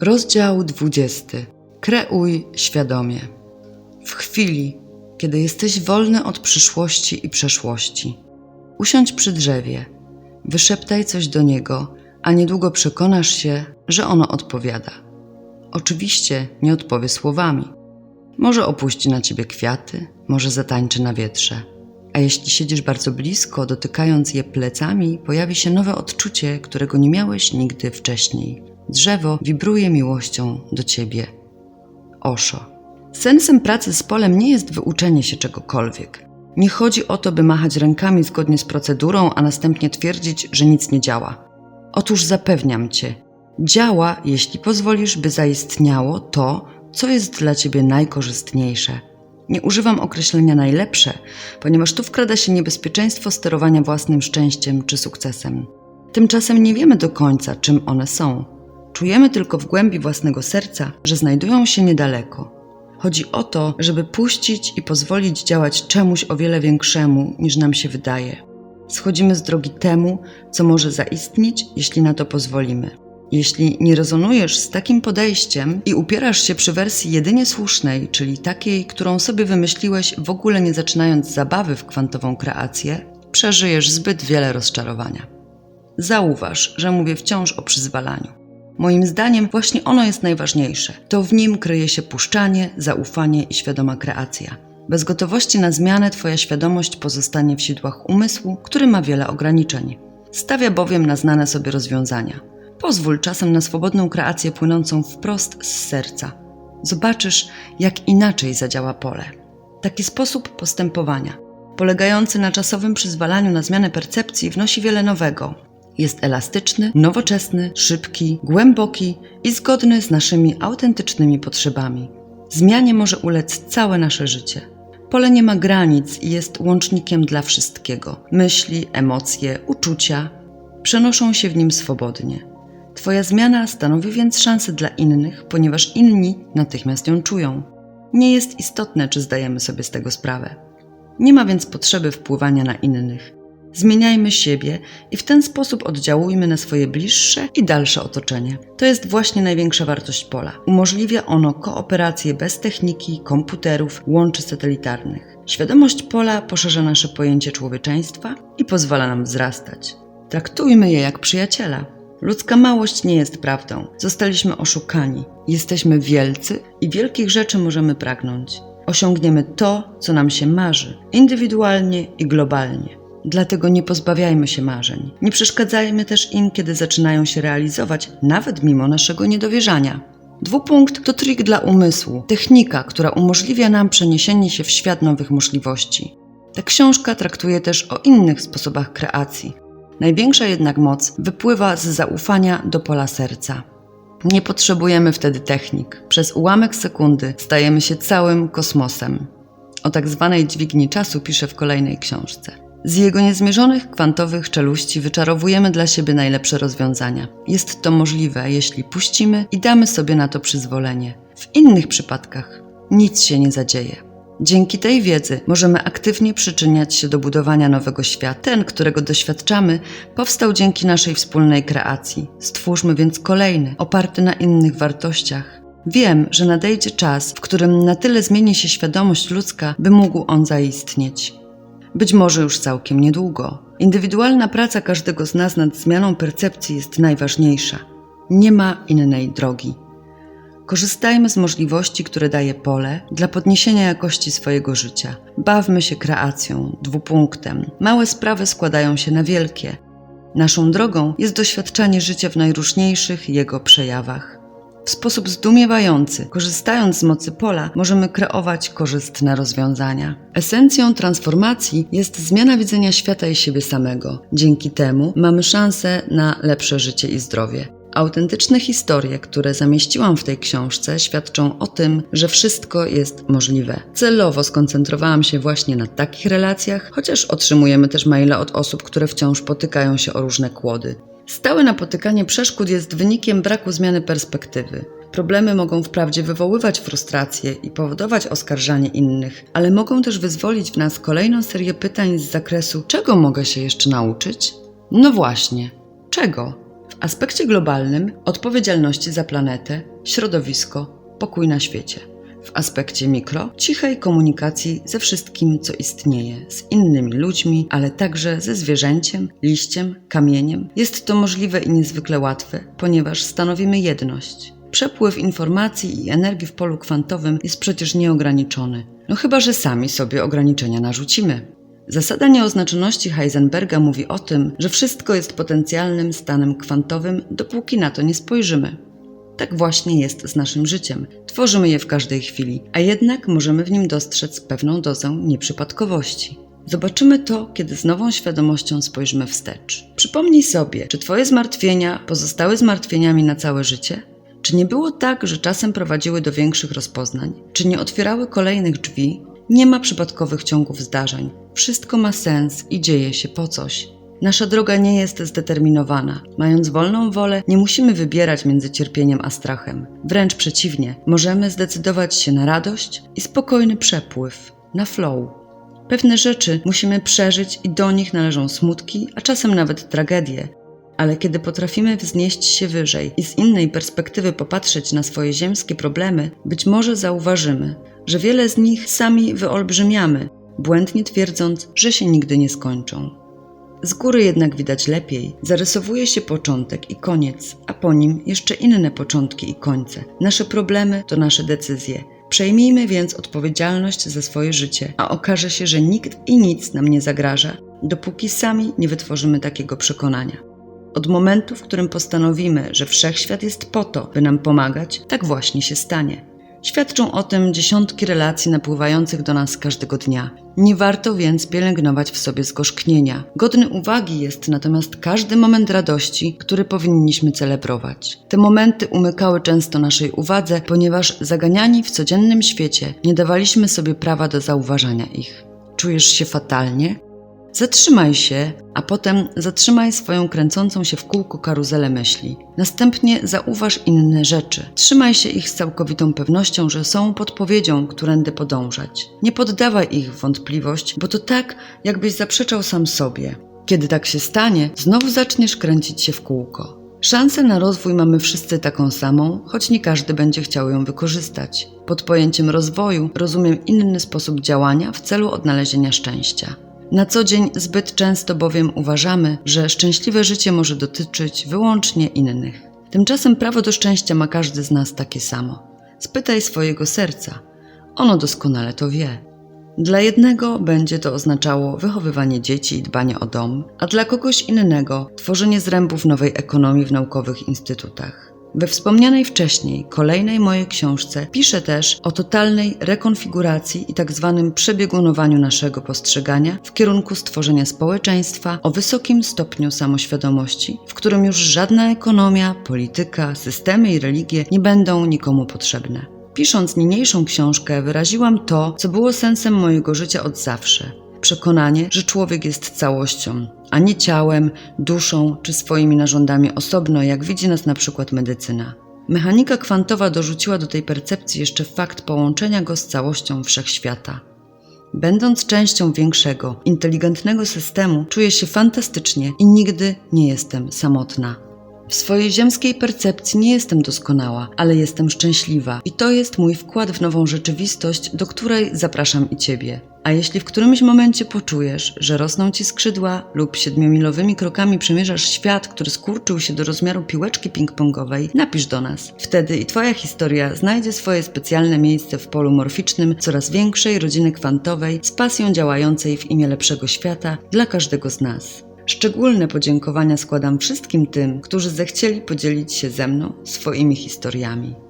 Rozdział 20. Kreuj świadomie. W chwili, kiedy jesteś wolny od przyszłości i przeszłości, usiądź przy drzewie, wyszeptaj coś do niego, a niedługo przekonasz się, że ono odpowiada. Oczywiście nie odpowie słowami. Może opuści na ciebie kwiaty, może zatańczy na wietrze. A jeśli siedzisz bardzo blisko, dotykając je plecami, pojawi się nowe odczucie, którego nie miałeś nigdy wcześniej. Drzewo wibruje miłością do ciebie. Osho. Sensem pracy z polem nie jest wyuczenie się czegokolwiek. Nie chodzi o to, by machać rękami zgodnie z procedurą, a następnie twierdzić, że nic nie działa. Otóż zapewniam cię, działa, jeśli pozwolisz, by zaistniało to, co jest dla ciebie najkorzystniejsze. Nie używam określenia najlepsze, ponieważ tu wkrada się niebezpieczeństwo sterowania własnym szczęściem czy sukcesem. Tymczasem nie wiemy do końca, czym one są. Czujemy tylko w głębi własnego serca, że znajdują się niedaleko. Chodzi o to, żeby puścić i pozwolić działać czemuś o wiele większemu, niż nam się wydaje. Schodzimy z drogi temu, co może zaistnieć, jeśli na to pozwolimy. Jeśli nie rezonujesz z takim podejściem i upierasz się przy wersji jedynie słusznej, czyli takiej, którą sobie wymyśliłeś, w ogóle nie zaczynając zabawy w kwantową kreację, przeżyjesz zbyt wiele rozczarowania. Zauważ, że mówię wciąż o przyzwalaniu. Moim zdaniem właśnie ono jest najważniejsze. To w nim kryje się puszczanie, zaufanie i świadoma kreacja. Bez gotowości na zmianę Twoja świadomość pozostanie w sidłach umysłu, który ma wiele ograniczeń. Stawia bowiem na znane sobie rozwiązania. Pozwól czasem na swobodną kreację płynącą wprost z serca. Zobaczysz, jak inaczej zadziała pole. Taki sposób postępowania, polegający na czasowym przyzwalaniu na zmianę percepcji, wnosi wiele nowego. Jest elastyczny, nowoczesny, szybki, głęboki i zgodny z naszymi autentycznymi potrzebami. Zmianie może ulec całe nasze życie. Pole nie ma granic i jest łącznikiem dla wszystkiego. Myśli, emocje, uczucia przenoszą się w nim swobodnie. Twoja zmiana stanowi więc szansę dla innych, ponieważ inni natychmiast ją czują. Nie jest istotne, czy zdajemy sobie z tego sprawę. Nie ma więc potrzeby wpływania na innych. Zmieniajmy siebie i w ten sposób oddziałujmy na swoje bliższe i dalsze otoczenie. To jest właśnie największa wartość pola. Umożliwia ono kooperację bez techniki, komputerów, łączy satelitarnych. Świadomość pola poszerza nasze pojęcie człowieczeństwa i pozwala nam wzrastać. Traktujmy je jak przyjaciela. Ludzka małość nie jest prawdą. Zostaliśmy oszukani. Jesteśmy wielcy i wielkich rzeczy możemy pragnąć. Osiągniemy to, co nam się marzy, indywidualnie i globalnie. Dlatego nie pozbawiajmy się marzeń. Nie przeszkadzajmy też im, kiedy zaczynają się realizować, nawet mimo naszego niedowierzania. Dwupunkt to trik dla umysłu, technika, która umożliwia nam przeniesienie się w świat nowych możliwości. Ta książka traktuje też o innych sposobach kreacji. Największa jednak moc wypływa z zaufania do pola serca. Nie potrzebujemy wtedy technik. Przez ułamek sekundy stajemy się całym kosmosem. O tak zwanej dźwigni czasu pisze w kolejnej książce. Z jego niezmierzonych kwantowych czeluści wyczarowujemy dla siebie najlepsze rozwiązania. Jest to możliwe, jeśli puścimy i damy sobie na to przyzwolenie. W innych przypadkach nic się nie zadzieje. Dzięki tej wiedzy możemy aktywnie przyczyniać się do budowania nowego świata. Ten, którego doświadczamy, powstał dzięki naszej wspólnej kreacji. Stwórzmy więc kolejny, oparty na innych wartościach. Wiem, że nadejdzie czas, w którym na tyle zmieni się świadomość ludzka, by mógł on zaistnieć. Być może już całkiem niedługo. Indywidualna praca każdego z nas nad zmianą percepcji jest najważniejsza. Nie ma innej drogi. Korzystajmy z możliwości, które daje pole dla podniesienia jakości swojego życia. Bawmy się kreacją, dwupunktem. Małe sprawy składają się na wielkie. Naszą drogą jest doświadczanie życia w najróżniejszych jego przejawach. W sposób zdumiewający, korzystając z mocy pola, możemy kreować korzystne rozwiązania. Esencją transformacji jest zmiana widzenia świata i siebie samego. Dzięki temu mamy szansę na lepsze życie i zdrowie. Autentyczne historie, które zamieściłam w tej książce, świadczą o tym, że wszystko jest możliwe. Celowo skoncentrowałam się właśnie na takich relacjach, chociaż otrzymujemy też maile od osób, które wciąż potykają się o różne kłody. Stałe napotykanie przeszkód jest wynikiem braku zmiany perspektywy. Problemy mogą wprawdzie wywoływać frustrację i powodować oskarżanie innych, ale mogą też wyzwolić w nas kolejną serię pytań z zakresu: czego mogę się jeszcze nauczyć? No właśnie, czego? W aspekcie globalnym odpowiedzialności za planetę, środowisko, pokój na świecie. W aspekcie mikro cichej komunikacji ze wszystkim, co istnieje, z innymi ludźmi, ale także ze zwierzęciem, liściem, kamieniem. Jest to możliwe i niezwykle łatwe, ponieważ stanowimy jedność. Przepływ informacji i energii w polu kwantowym jest przecież nieograniczony. No chyba, że sami sobie ograniczenia narzucimy. Zasada nieoznaczoności Heisenberga mówi o tym, że wszystko jest potencjalnym stanem kwantowym, dopóki na to nie spojrzymy. Tak właśnie jest z naszym życiem. Tworzymy je w każdej chwili, a jednak możemy w nim dostrzec pewną dozę nieprzypadkowości. Zobaczymy to, kiedy z nową świadomością spojrzymy wstecz. Przypomnij sobie, czy Twoje zmartwienia pozostały zmartwieniami na całe życie? Czy nie było tak, że czasem prowadziły do większych rozpoznań? Czy nie otwierały kolejnych drzwi? Nie ma przypadkowych ciągów zdarzeń. Wszystko ma sens i dzieje się po coś. Nasza droga nie jest zdeterminowana. Mając wolną wolę, nie musimy wybierać między cierpieniem a strachem. Wręcz przeciwnie, możemy zdecydować się na radość i spokojny przepływ, na flow. Pewne rzeczy musimy przeżyć i do nich należą smutki, a czasem nawet tragedie. Ale kiedy potrafimy wznieść się wyżej i z innej perspektywy popatrzeć na swoje ziemskie problemy, być może zauważymy, że wiele z nich sami wyolbrzymiamy, błędnie twierdząc, że się nigdy nie skończą. Z góry jednak widać lepiej. Zarysowuje się początek i koniec, a po nim jeszcze inne początki i końce. Nasze problemy to nasze decyzje. Przejmijmy więc odpowiedzialność za swoje życie, a okaże się, że nikt i nic nam nie zagraża, dopóki sami nie wytworzymy takiego przekonania. Od momentu, w którym postanowimy, że wszechświat jest po to, by nam pomagać, tak właśnie się stanie. Świadczą o tym dziesiątki relacji napływających do nas każdego dnia. Nie warto więc pielęgnować w sobie zgorzknienia. Godny uwagi jest natomiast każdy moment radości, który powinniśmy celebrować. Te momenty umykały często naszej uwadze, ponieważ zaganiani w codziennym świecie nie dawaliśmy sobie prawa do zauważania ich. Czujesz się fatalnie? Zatrzymaj się, a potem zatrzymaj swoją kręcącą się w kółku karuzelę myśli. Następnie zauważ inne rzeczy. Trzymaj się ich z całkowitą pewnością, że są podpowiedzią, którędy podążać. Nie poddawaj ich w wątpliwość, bo to tak, jakbyś zaprzeczał sam sobie. Kiedy tak się stanie, znowu zaczniesz kręcić się w kółko. Szansę na rozwój mamy wszyscy taką samą, choć nie każdy będzie chciał ją wykorzystać. Pod pojęciem rozwoju rozumiem inny sposób działania w celu odnalezienia szczęścia. Na co dzień zbyt często bowiem uważamy, że szczęśliwe życie może dotyczyć wyłącznie innych. Tymczasem prawo do szczęścia ma każdy z nas takie samo. Spytaj swojego serca. Ono doskonale to wie. Dla jednego będzie to oznaczało wychowywanie dzieci i dbanie o dom, a dla kogoś innego tworzenie zrębów nowej ekonomii w naukowych instytutach. We wspomnianej wcześniej, kolejnej mojej książce piszę też o totalnej rekonfiguracji i tak zwanym przebiegunowaniu naszego postrzegania w kierunku stworzenia społeczeństwa o wysokim stopniu samoświadomości, w którym już żadna ekonomia, polityka, systemy i religie nie będą nikomu potrzebne. Pisząc niniejszą książkę, wyraziłam to, co było sensem mojego życia od zawsze. Przekonanie, że człowiek jest całością, a nie ciałem, duszą czy swoimi narządami osobno, jak widzi nas na przykład medycyna. Mechanika kwantowa dorzuciła do tej percepcji jeszcze fakt połączenia go z całością wszechświata. Będąc częścią większego, inteligentnego systemu, czuję się fantastycznie i nigdy nie jestem samotna. W swojej ziemskiej percepcji nie jestem doskonała, ale jestem szczęśliwa i to jest mój wkład w nową rzeczywistość, do której zapraszam i Ciebie. A jeśli w którymś momencie poczujesz, że rosną ci skrzydła lub siedmiomilowymi krokami przemierzasz świat, który skurczył się do rozmiaru piłeczki ping-pongowej, napisz do nas. Wtedy i Twoja historia znajdzie swoje specjalne miejsce w polu morficznym coraz większej rodziny kwantowej z pasją działającej w imię lepszego świata dla każdego z nas. Szczególne podziękowania składam wszystkim tym, którzy zechcieli podzielić się ze mną swoimi historiami.